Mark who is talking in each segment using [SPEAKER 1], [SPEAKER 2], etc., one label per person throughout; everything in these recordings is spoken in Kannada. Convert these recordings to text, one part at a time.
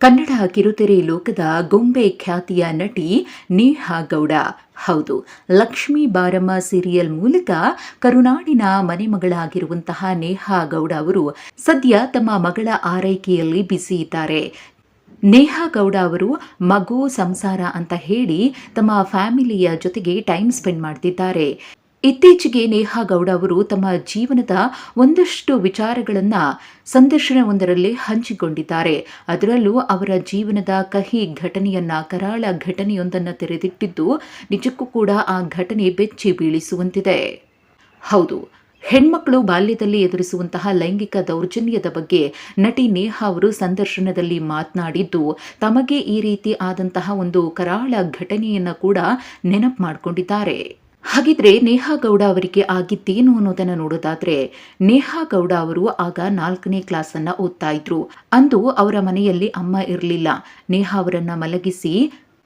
[SPEAKER 1] ಕನ್ನಡ ಕಿರುತೆರೆ ಲೋಕದ ಗೊಂಬೆ ಖ್ಯಾತಿಯ ನಟಿ ನೇಹಾ ಗೌಡ. ಹೌದು, ಲಕ್ಷ್ಮೀ ಬಾರಮ್ಮ ಸೀರಿಯಲ್ ಮೂಲಕ ಕರುನಾಡಿನ ಮನೆಮಗಳಾಗಿರುವಂತಹ ನೇಹಾ ಗೌಡ ಅವರು ಸದ್ಯ ತಮ್ಮ ಮಗಳ ಆರೈಕೆಯಲ್ಲಿ ಬ್ಯುಸಿ ಇದ್ದಾರೆ. ನೇಹಾ ಗೌಡ ಅವರು ಮಗು ಸಂಸಾರ ಅಂತ ಹೇಳಿ ತಮ್ಮ ಫ್ಯಾಮಿಲಿಯ ಜೊತೆಗೆ ಟೈಮ್ ಸ್ಪೆಂಡ್ ಮಾಡ್ತಿದ್ದಾರೆ. ಇತ್ತೀಚೆಗೆ ನೇಹಾ ಗೌಡ ಅವರು ತಮ್ಮ ಜೀವನದ ಒಂದಷ್ಟು ವಿಚಾರಗಳನ್ನು ಸಂದರ್ಶನವೊಂದರಲ್ಲಿ ಹಂಚಿಕೊಂಡಿದ್ದಾರೆ. ಅದರಲ್ಲೂ ಅವರ ಜೀವನದ ಕಹಿ ಘಟನೆಯನ್ನ, ಕರಾಳ ಘಟನೆಯೊಂದನ್ನು ತೆರೆದಿಟ್ಟಿದ್ದು ನಿಜಕ್ಕೂ ಕೂಡ ಆ ಘಟನೆ ಬೆಚ್ಚಿ ಬೀಳಿಸುವಂತಿದೆ. ಹೌದು ಹೆಣ್ಮಕ್ಕಳು ಬಾಲ್ಯದಲ್ಲಿ ಎದುರಿಸುವಂತಹ ಲೈಂಗಿಕ ದೌರ್ಜನ್ಯದ ಬಗ್ಗೆ ನಟಿ ನೇಹಾ ಅವರು ಸಂದರ್ಶನದಲ್ಲಿ ಮಾತನಾಡಿದ್ದು, ತಮಗೆ ಈ ರೀತಿ ಆದಂತಹ ಒಂದು ಕರಾಳ ಘಟನೆಯನ್ನು ಕೂಡ ನೆನಪು ಮಾಡಿಕೊಂಡಿದ್ದಾರೆ. ಹಾಗಿದ್ರೆ ನೇಹಾ ಗೌಡ ಅವರಿಗೆ ಆಗಿದ್ದೇನು ಅನ್ನೋದನ್ನ ನೋಡೋದಾದ್ರೆ ನೇಹಾ ಗೌಡ ಅವರು ಆಗ ನಾಲ್ಕನೇ ಕ್ಲಾಸ್ ಅನ್ನ ಓದ್ತಾ ಇದ್ರು. ಅಂದು ಅವರ ಮನೆಯಲ್ಲಿ ಅಮ್ಮ ಇರಲಿಲ್ಲ. ನೇಹಾ ಅವರನ್ನ ಮಲಗಿಸಿ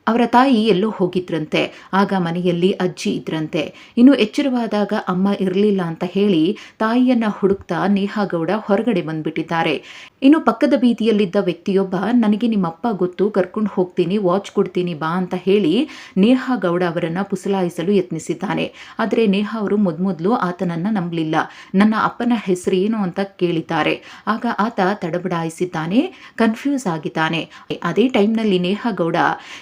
[SPEAKER 1] ಅವರ ತಾಯಿ ಎಲ್ಲೋ ಹೋಗಿದ್ರಂತೆ, ಆಗ ಮನೆಯಲ್ಲಿ ಅಜ್ಜಿ ಇದ್ರಂತೆ. ಇನ್ನು ಎಚ್ಚರವಾದಾಗ ಅಮ್ಮ ಇರಲಿಲ್ಲ ಅಂತ ಹೇಳಿ ತಾಯಿಯನ್ನ ಹುಡುಕ್ತಾ ನೇಹಾಗೌಡ ಹೊರಗಡೆ ಬಂದ್ಬಿಟ್ಟಿದ್ದಾರೆ. ಇನ್ನು ಪಕ್ಕದ ಬೀದಿಯಲ್ಲಿದ್ದ ವ್ಯಕ್ತಿಯೊಬ್ಬ, ನನಗೆ ನಿಮ್ಮಪ್ಪ ಗೊತ್ತು, ಕರ್ಕೊಂಡು ಹೋಗ್ತೀನಿ, ವಾಚ್ ಕೊಡ್ತೀನಿ, ಬಾ ಅಂತ ಹೇಳಿ ನೇಹಾ ಗೌಡ ಅವರನ್ನ ಪುಸಲಾಯಿಸಲು ಯತ್ನಿಸಿದ್ದಾನೆ. ಆದರೆ ನೇಹಾ ಅವರು ಮೊದಮೊದಲು ಆತನನ್ನ ನಂಬಲಿಲ್ಲ. ನನ್ನ ಅಪ್ಪನ ಹೆಸರು ಏನು ಅಂತ ಕೇಳಿದ್ದಾರೆ. ಆಗ ಆತ ತಡಬಡಾಯಿಸಿದ್ದಾನೆ, ಕನ್ಫ್ಯೂಸ್ ಆಗಿದ್ದಾನೆ. ಅದೇ ಟೈಮ್ನಲ್ಲಿ ನೇಹಾ ಗೌಡ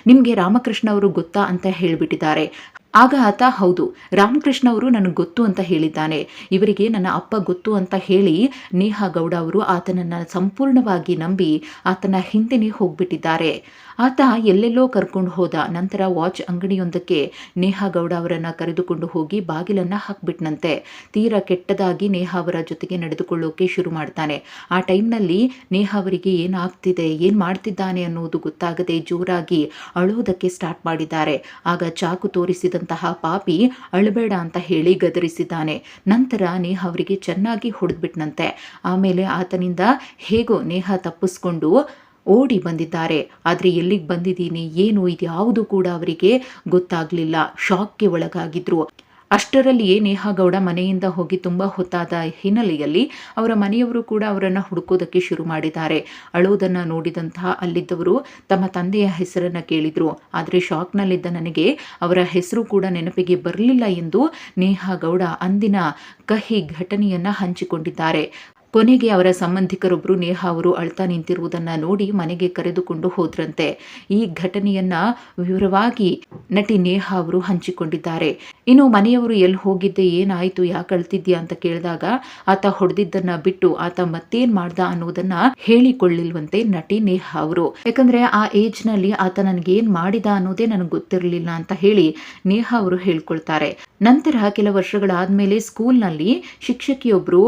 [SPEAKER 1] ನಿಮ್ಗೆ ರಾಮಕೃಷ್ಣ ಅವರು ಗೊತ್ತಾ ಅಂತ ಹೇಳಿಬಿಟ್ಟಿದ್ದಾರೆ. ಆಗ ಆತ, ಹೌದು, ರಾಮಕೃಷ್ಣ ಅವರು ನನಗೆ ಗೊತ್ತು ಅಂತ ಹೇಳಿದ್ದಾನೆ. ಇವರಿಗೆ ನನ್ನ ಅಪ್ಪ ಗೊತ್ತು ಅಂತ ಹೇಳಿ ನೇಹಾ ಗೌಡ ಅವರು ಆತನನ್ನು ಸಂಪೂರ್ಣವಾಗಿ ನಂಬಿ ಆತನ ಹಿಂದೆನೇ ಹೋಗ್ಬಿಟ್ಟಿದ್ದಾರೆ. ಆತ ಎಲ್ಲೆಲ್ಲೋ ಕರ್ಕೊಂಡು ಹೋದ. ನಂತರ ವಾಚ್ ಅಂಗಡಿಯೊಂದಕ್ಕೆ ನೇಹಾ ಗೌಡ ಅವರನ್ನು ಕರೆದುಕೊಂಡು ಹೋಗಿ ಬಾಗಿಲನ್ನು ಹಾಕ್ಬಿಟ್ನಂತೆ. ತೀರಾ ಕೆಟ್ಟದಾಗಿ ನೇಹಾ ಅವರ ಜೊತೆಗೆ ನಡೆದುಕೊಳ್ಳೋಕೆ ಶುರು ಮಾಡ್ತಾನೆ. ಆ ಟೈಮ್ನಲ್ಲಿ ನೇಹಾ ಅವರಿಗೆ ಏನಾಗ್ತಿದೆ, ಏನು ಮಾಡ್ತಿದ್ದಾನೆ ಅನ್ನೋದು ಗೊತ್ತಾಗದೆ ಜೋರಾಗಿ ಅಳೋದಕ್ಕೆ ಸ್ಟಾರ್ಟ್ ಮಾಡಿದ್ದಾರೆ. ಆಗ ಚಾಕು ತೋರಿಸಿದಂತಹ ಪಾಪಿ ಅಳಬೇಡ ಅಂತ ಹೇಳಿ ಗದರಿಸಿದ್ದಾನೆ. ನಂತರ ನೇಹ ಅವರಿಗೆ ಚೆನ್ನಾಗಿ ಹೊಡೆದ್ಬಿಟ್ನಂತೆ. ಆಮೇಲೆ ಆತನಿಂದ ಹೇಗೋ ನೇಹ ತಪ್ಪಿಸ್ಕೊಂಡು ಓಡಿ ಬಂದಿದ್ದಾರೆ. ಆದರೆ ಎಲ್ಲಿಗೆ ಬಂದಿದ್ದೀನಿ, ಏನು ಇದು ಯಾವುದು ಕೂಡ ಅವರಿಗೆ ಗೊತ್ತಾಗಲಿಲ್ಲ. ಶಾಕ್ಗೆ ಒಳಗಾಗಿದ್ರು. ಅಷ್ಟರಲ್ಲಿಯೇ ನೇಹಾಗೌಡ ಮನೆಯಿಂದ ಹೋಗಿ ತುಂಬ ಹೊತ್ತಾದ ಹಿನ್ನೆಲೆಯಲ್ಲಿ ಅವರ ಮನೆಯವರು ಕೂಡ ಅವರನ್ನು ಹುಡುಕೋದಕ್ಕೆ ಶುರು ಮಾಡಿದ್ದಾರೆ. ಅಳೋದನ್ನು ನೋಡಿದಂತಹ ಅಲ್ಲಿದ್ದವರು ತಮ್ಮ ತಂದೆಯ ಹೆಸರನ್ನು ಕೇಳಿದರು. ಆದರೆ ಶಾಕ್ನಲ್ಲಿದ್ದ ನನಗೆ ಅವರ ಹೆಸರು ಕೂಡ ನೆನಪಿಗೆ ಬರಲಿಲ್ಲ ಎಂದು ನೇಹಾಗೌಡ ಅಂದಿನ ಕಹಿ ಘಟನೆಯನ್ನು ಹಂಚಿಕೊಂಡಿದ್ದಾರೆ. ಕೊನೆಗೆ ಅವರ ಸಂಬಂಧಿಕರೊಬ್ಬರು ನೇಹಾ ಅವರು ಅಳ್ತಾ ನಿಂತಿರುವುದನ್ನು ನೋಡಿ ಮನೆಗೆ ಕರೆದುಕೊಂಡು ಹೋದ್ರಂತೆ. ಈ ಘಟನೆಯನ್ನ ವಿವರವಾಗಿ ನಟಿ ನೇಹಾ ಅವರು ಹಂಚಿಕೊಂಡಿದ್ದಾರೆ. ಇನ್ನು ಮನೆಯವರು ಎಲ್ಲಿ ಹೋಗಿದ್ದೆ, ಏನಾಯ್ತು, ಯಾಕೆ ಅಳ್ತಿದ್ಯಾ ಅಂತ ಕೇಳಿದಾಗ ಆತ ಹೊಡೆದಿದ್ದನ್ನ ಬಿಟ್ಟು ಆತ ಮತ್ತೇನ್ ಮಾಡ್ದ ಅನ್ನೋದನ್ನ ಹೇಳಿಕೊಳ್ಳಿಲ್ವಂತೆ ನಟಿ ನೇಹಾ ಅವರು. ಯಾಕಂದ್ರೆ ಆ ಏಜ್ನಲ್ಲಿ ಆತ ನನಗೆ ಏನ್ ಮಾಡಿದ ಅನ್ನೋದೇ ನನಗೆ ಗೊತ್ತಿರಲಿಲ್ಲ ಅಂತ ಹೇಳಿ ನೇಹಾ ಅವರು ಹೇಳ್ಕೊಳ್ತಾರೆ. ನಂತರ ಕೆಲ ವರ್ಷಗಳಾದ್ಮೇಲೆ ಸ್ಕೂಲ್ನಲ್ಲಿ ಶಿಕ್ಷಕಿಯೊಬ್ರು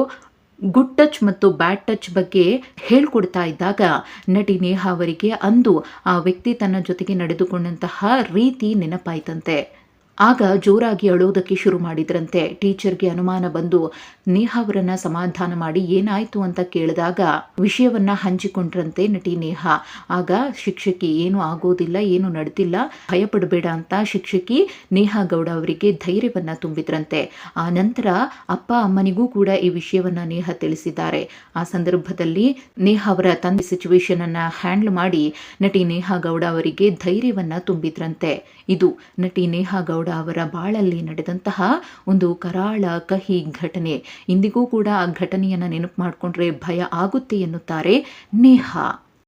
[SPEAKER 1] ಗುಡ್ ಟಚ್ ಮತ್ತು ಬ್ಯಾಡ್ ಟಚ್ ಬಗ್ಗೆ ಹೇಳ್ಕೊಡ್ತಾ ಇದ್ದಾಗ ನಟಿ ನೇಹಾ ಅವರಿಗೆ ಅಂದು ಆ ವ್ಯಕ್ತಿ ತನ್ನ ಜೊತೆಗೆ ನಡೆದುಕೊಂಡಂತಹ ರೀತಿ ನೆನಪಾಯ್ತಂತೆ. ಆಗ ಜೋರಾಗಿ ಅಳೋದಕ್ಕೆ ಶುರು ಮಾಡಿದ್ರಂತೆ. ಟೀಚರ್ಗೆ ಅನುಮಾನ ಬಂದು, ನೇಹಾ ಅವರನ್ನ ಸಮಾಧಾನ ಮಾಡಿ ಏನಾಯ್ತು ಅಂತ ಕೇಳಿದಾಗ ವಿಷಯವನ್ನ ಹಂಚಿಕೊಂಡ್ರಂತೆ ನಟಿ ನೇಹಾ. ಆಗ ಶಿಕ್ಷಕಿ, ಏನು ಆಗೋದಿಲ್ಲ, ಏನು ನಡೆದಿಲ್ಲ, ಭಯಪಡಬೇಡ ಅಂತ ಶಿಕ್ಷಕಿ ನೇಹಾ ಗೌಡ ಅವರಿಗೆ ಧೈರ್ಯವನ್ನ ತುಂಬಿದ್ರಂತೆ. ಆ ನಂತರ ಅಪ್ಪ ಅಮ್ಮನಿಗೂ ಕೂಡ ಈ ವಿಷಯವನ್ನ ನೇಹಾ ತಿಳಿಸಿದ್ದಾರೆ. ಆ ಸಂದರ್ಭದಲ್ಲಿ ನೇಹಾ ಅವರ ತಂದೆ ಸಿಚುವೇಶನ್ ಅನ್ನ ಹ್ಯಾಂಡಲ್ ಮಾಡಿ ನಟಿ ನೇಹಾ ಗೌಡ ಅವರಿಗೆ ಧೈರ್ಯವನ್ನ ತುಂಬಿದ್ರಂತೆ. ಇದು ನಟಿ ನೇಹಾ ಗೌಡ ಅವರ ಬಾಳಲ್ಲಿ ನಡೆದಂತಹ ಒಂದು ಕರಾಳ ಕಹಿ ಘಟನೆ. ಇಂದಿಗೂ ಕೂಡ ಆ ಘಟನೆಯನ್ನು ನೆನಪು ಮಾಡಿಕೊಂಡ್ರೆ ಭಯ ಆಗುತ್ತೆ ಎನ್ನುತ್ತಾರೆ ನೇಹಾ.